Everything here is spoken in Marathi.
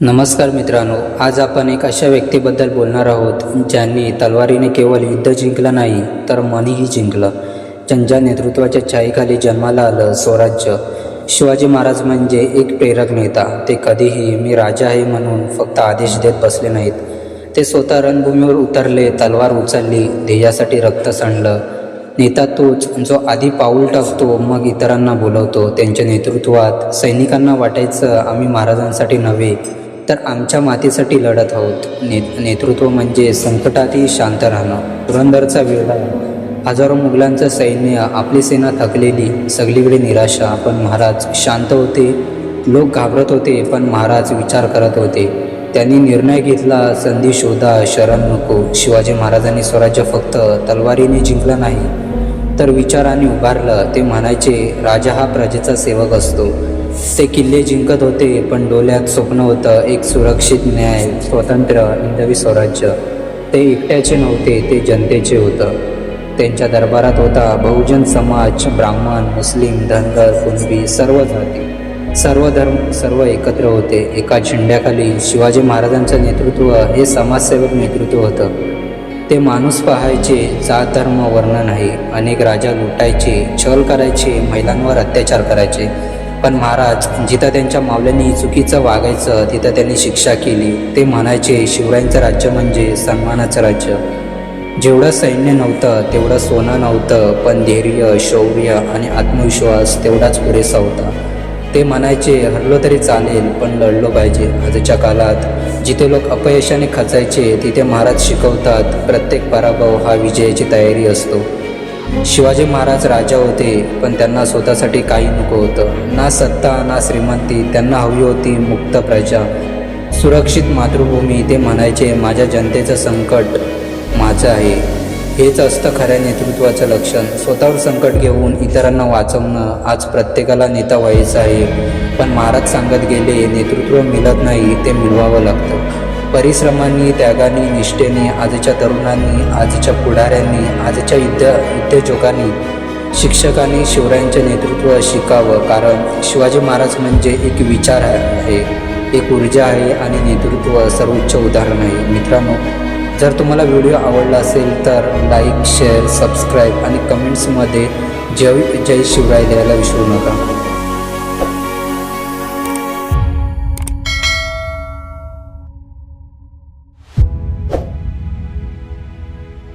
नमस्कार मित्रांनो आज आपण एक अशा व्यक्तीबद्दल बोलणार आहोत ज्यांनी तलवारीने केवळ युद्ध जिंकलं नाही तर मनही जिंकलं. ज्यांच्या नेतृत्वाच्या छाईखाली जन्माला आलं स्वराज्य. शिवाजी महाराज म्हणजे एक प्रेरक नेता. ते कधीही मी राजा आहे म्हणून फक्त आदेश देत बसले नाहीत. ते स्वतः रणभूमीवर उतरले तलवार उचलली ध्येयासाठी रक्त सांडलं. नेता तोच जो आधी पाऊल टाकतो मग इतरांना बोलवतो. त्यांच्या नेतृत्वात सैनिकांना वाटायचं आम्ही महाराजांसाठी नव्हे तर आमच्या मातीसाठी लढत आहोत. ने नेतृत्व म्हणजे संकटातही शांत राहणं. पुरंदरचा वेळा हजारो मुघलांचं सैन्य आपली सेना थकलेली. सगळीकडे निराशा. पण महाराज शांत होते. लोक घाबरत होते पण महाराज विचार करत होते. त्यांनी निर्णय घेतला संधी शोधा शरण नको. शिवाजी महाराजांनी स्वराज्य फक्त तलवारीने जिंकलं नाही. तर विचाराने उभारलं. ते म्हणायचे राजा हा प्रजेचा सेवक असतो. ते किल्ले जिंकत होते पण डोल्यात स्वप्न होतं एक सुरक्षित न्याय स्वतंत्र हिंदवी स्वराज्य. ते एकट्याचे नव्हते ते जनतेचे होतं. त्यांच्या दरबारात होता बहुजन समाज ब्राह्मण मुस्लिम धनगर कुणबी सर्व जाती. सर्व धर्म सर्व एकत्र होते. एका झेंड्याखाली शिवाजी महाराजांचं नेतृत्व हे समाजसेवक नेतृत्व होतं. ते माणूस पाहायचे जात धर्म वर्ण नाही अनेक राजा लुटायचे छल करायचे महिलांवर अत्याचार करायचे. पण महाराज जिथं त्यांच्या मावल्यांनी चुकीचं वागायचं तिथं त्यांनी शिक्षा केली. ते म्हणायचे शिवरायांचं राज्य म्हणजे सन्मानाचं राज्य. जेवढं सैन्य नव्हतं तेवढं सोनं नव्हतं पण धैर्य शौर्य आणि आत्मविश्वास तेवढाच पुरेसा होता. ते म्हणायचे हरलो तरी चालेल पण लढलो पाहिजे. आजच्या काळात जिथे लोक अपयशाने खचायचे तिथे महाराज शिकवतात प्रत्येक पराभव हा विजयाची तयारी असतो. शिवाजी महाराज राजा होते पण त्यांना स्वतःसाठी काही नको होतं. ना सत्ता ना श्रीमंती त्यांना हवी होती मुक्त प्रजा. सुरक्षित मातृभूमी ते म्हणायचे माझ्या जनतेचं संकट माझं आहे. हेच असतं खऱ्या नेतृत्वाचं लक्षण. स्वतःवर संकट घेऊन इतरांना वाचवणं आज प्रत्येकाला नेता व्हायचं आहे. पण महाराज सांगत गेले नेतृत्व मिळत नाही ते मिळवावं लागतं. परिश्रमांनी त्यागाने निष्ठेने आजच्या तरुणांनी आजच्या पुढाऱ्यांनी आजच्या युद्ध उद्योजकांनी शिक्षकांनी शिवरायांचे नेतृत्व शिकावं. कारण शिवाजी महाराज म्हणजे एक विचार आहे एक ऊर्जा आहे आणि नेतृत्व सर्वोच्च उदाहरण आहे. मित्रांनो जर तुम्हाला व्हिडिओ आवडला असेल तर लाईक शेअर सबस्क्राईब आणि कमेंट्समध्ये जय जय शिवराय द्यायला विसरू नका.